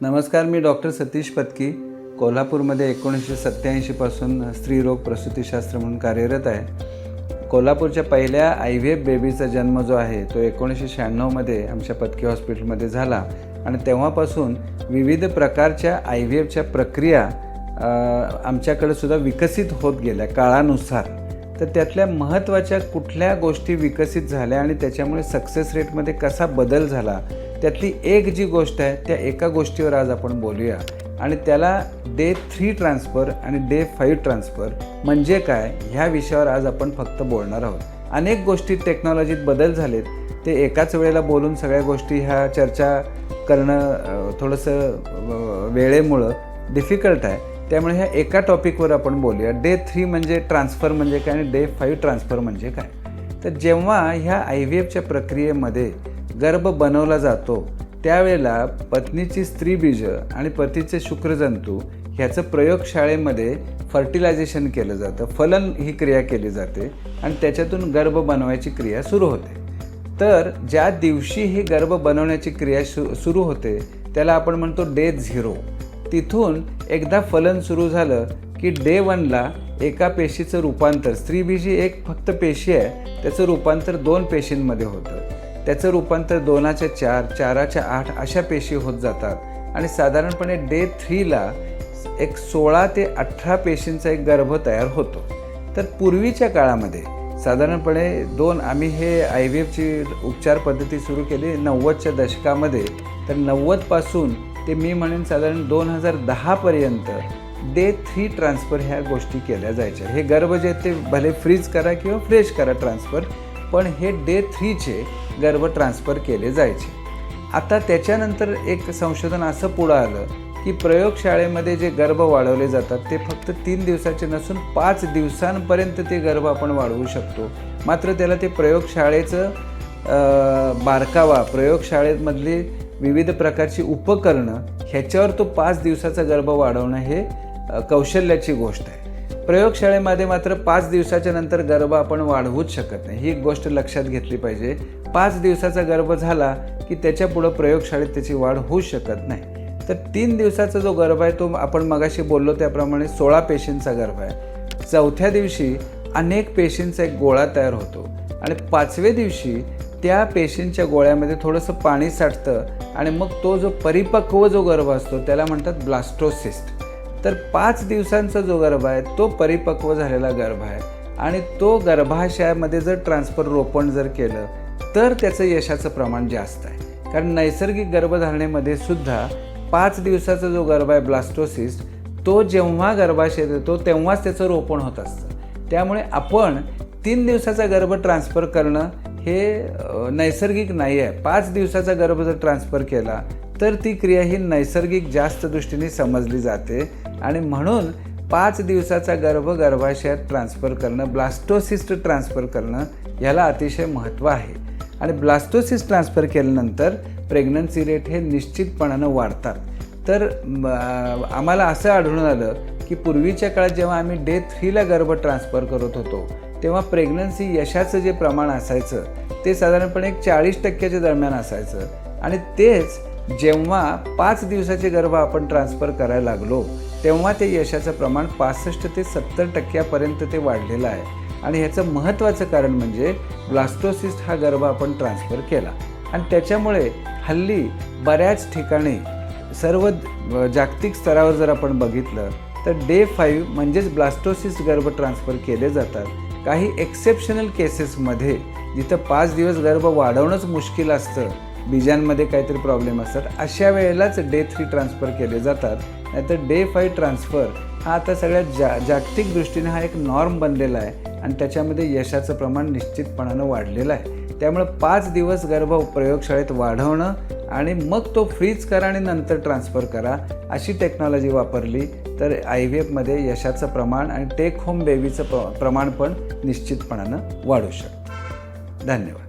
नमस्कार मी डॉक्टर सतीश पत्की. कोल्हापूरमध्ये एकोणीसशे सत्त्याऐंशीपासून स्त्रीरोग प्रसूतीशास्त्र म्हणून कार्यरत आहे. कोल्हापूरच्या पहिल्या आय व्ही एफ बेबीचा जन्म जो आहे तो एकोणीसशे शहाण्णवमध्ये आमच्या पत्की हॉस्पिटलमध्ये झाला. आणि तेव्हापासून विविध प्रकारच्या आय व्ही एफच्या प्रक्रिया आमच्याकडे सुद्धा विकसित होत गेल्या काळानुसार. तर त्यातल्या महत्त्वाच्या कुठल्या गोष्टी विकसित झाल्या आणि त्याच्यामुळे सक्सेस रेटमध्ये कसा बदल झाला त्यातली एक जी गोष्ट आहे त्या एका गोष्टीवर आज आपण बोलूया. आणि त्याला डे थ्री ट्रान्सफर आणि डे फाईव्ह ट्रान्सफर म्हणजे काय ह्या विषयावर आज आपण फक्त बोलणार आहोत. अनेक गोष्टी टेक्नॉलॉजीत बदल झालेत. ते एकाच वेळेला बोलून सगळ्या गोष्टी ह्या चर्चा करणं थोडंसं वेळेमुळं डिफिकल्ट आहे. त्यामुळे ह्या एका टॉपिकवर आपण बोलूया. डे थ्री म्हणजे ट्रान्सफर म्हणजे काय आणि डे फाईव्ह ट्रान्सफर म्हणजे काय? तर जेव्हा ह्या आय व्ही एफच्या प्रक्रियेमध्ये गर्भ बनवला जातो. त्यावेळेला पत्नीची स्त्रीबीज आणि पतीचे शुक्रजंतू ह्याचं प्रयोगशाळेमध्ये फर्टिलायझेशन केलं जातं. फलन ही क्रिया केली जाते आणि त्याच्यातून गर्भ बनवायची क्रिया सुरू होते. तर ज्या दिवशी ही गर्भ बनवण्याची क्रिया सु सुरू होते त्याला आपण म्हणतो डे झिरो तिथून एकदा फलन सुरू झालं की डे वनला एका पेशीचं रूपांतर स्त्रीबीजी एक फक्त पेशी आहे त्याचं रूपांतर दोन पेशींमध्ये होतं. त्याचं रूपांतर दोनाच्या चार चाराच्या आठ अशा पेशी होत जातात. आणि साधारणपणे डे थ्रीला एक सोळा ते अठरा पेशींचा एक गर्भ तयार होतो. तर पूर्वीच्या काळामध्ये साधारणपणे दोन आम्ही हे आय व्ही एफची उपचार पद्धती सुरू केली नव्वदच्या दशकामध्ये. तर नव्वदपासून ते मी म्हणेन साधारण दोन हजार दहापर्यंत डे थ्री ट्रान्सफर ह्या गोष्टी केल्या जायच्या. हे गर्भ जे ते भले फ्रीज करा किंवा फ्रेश करा ट्रान्सफर पण हे डे थ्रीचे गर्भ ट्रान्सफर केले जायचे. आता त्याच्यानंतर एक संशोधन असं पुढं आलं की प्रयोगशाळेमध्ये जे गर्भ वाढवले जातात ते फक्त तीन दिवसाचे नसून पाच दिवसांपर्यंत ते गर्भ आपण वाढवू शकतो. मात्र त्याला ते प्रयोगशाळेचं बारकावा प्रयोगशाळेमधली विविध प्रकारची उपकरणं ह्याच्यावर तो पाच दिवसाचा गर्भ वाढवणं हे कौशल्याची गोष्ट आहे. प्रयोगशाळेमध्ये मात्र पाच दिवसाच्या नंतर गर्भ आपण वाढवूच शकत नाही. ही एक गोष्ट लक्षात घेतली पाहिजे. पाच दिवसाचा गर्भ झाला की त्याच्या पुढं प्रयोगशाळेत त्याची वाढ होऊ शकत नाही. तर तीन दिवसाचा जो गर्भ आहे तो आपण मगाशी बोललो त्याप्रमाणे सोळा पेशींचा गर्भ आहे. चौथ्या दिवशी अनेक पेशींचा एक गोळा तयार होतो. आणि पाचव्या दिवशी त्या पेशींच्या गोळ्यामध्ये थोडंसं पाणी साठतं आणि मग तो जो परिपक्व जो गर्भ असतो त्याला म्हणतात ब्लास्टोसिस्ट. तर पाच दिवसांचा जो गर्भ आहे तो परिपक्व झालेला गर्भ आहे. आणि तो गर्भाशयामध्ये जर ट्रान्सफर रोपण जर केलं तर त्याचं यशाचं प्रमाण जास्त आहे. कारण नैसर्गिक गर्भधारणेमध्ये सुद्धा पाच दिवसाचा जो गर्भ आहे ब्लास्टोसिस्ट तो जेव्हा गर्भाशयात येतो तेव्हाच त्याचं रोपण होत असतं. त्यामुळे आपण तीन दिवसाचा गर्भ ट्रान्सफर करणं हे नैसर्गिक नाही आहे. पाच दिवसाचा गर्भ जर ट्रान्सफर केला तर ती क्रिया ही नैसर्गिक जास्त दृष्टीने समजली जाते आणि म्हणून पाच दिवसाचा गर्भ गर्भाशयात ट्रान्सफर करणं ब्लास्टोसिस्ट ट्रान्सफर करणं ह्याला अतिशय महत्त्व आहे. आणि ब्लास्टोसिस ट्रान्सफर केल्यानंतर प्रेग्नन्सी रेट हे निश्चितपणानं वाढतात. तर आम्हाला असं आढळून आलं की पूर्वीच्या काळात जेव्हा आम्ही डे थ्रीला गर्भ ट्रान्सफर करत होतो तेव्हा प्रेग्नन्सी यशाचं जे प्रमाण असायचं ते साधारणपणे एक चाळीस टक्क्याच्या दरम्यान असायचं. आणि तेच जेव्हा पाच दिवसाचे गर्भ आपण ट्रान्सफर करायला लागलो तेव्हा ते यशाचं प्रमाण पासष्ट ते सत्तर टक्क्यापर्यंत ते वाढलेलं आहे. आणि ह्याचं महत्त्वाचं कारण म्हणजे ब्लास्टोसिस्ट हा गर्भ आपण ट्रान्सफर केला. आणि त्याच्यामुळे हल्ली बऱ्याच ठिकाणी सर्व जागतिक स्तरावर जर आपण बघितलं तर डे फाईव्ह म्हणजेच ब्लास्टोसिस गर्भ ट्रान्सफर केले जातात. काही एक्सेप्शनल केसेसमध्ये जिथं पाच दिवस गर्भ वाढवणंच मुश्किल असतं बीजांमध्ये काहीतरी प्रॉब्लेम असतात. अशा वेळेलाच डे थ्री ट्रान्सफर केले जातात. नाहीतर डे फाईव्ह ट्रान्सफर हा आता सगळ्यात जा जागतिक दृष्टीने हा एक नॉर्म बनलेला आहे आणि त्याच्यामध्ये यशाचं प्रमाण निश्चितपणानं वाढलेलं आहे. त्यामुळे पाच दिवस गर्भ प्रयोगशाळेत वाढवणं आणि मग तो फ्रीज करा आणि नंतर ट्रान्सफर करा अशी टेक्नॉलॉजी वापरली तर आय व्ही एफमध्ये यशाचं प्रमाण आणि टेक होम बेबीचं प्र प्रमाण पण निश्चितपणानं वाढू शकतं. धन्यवाद.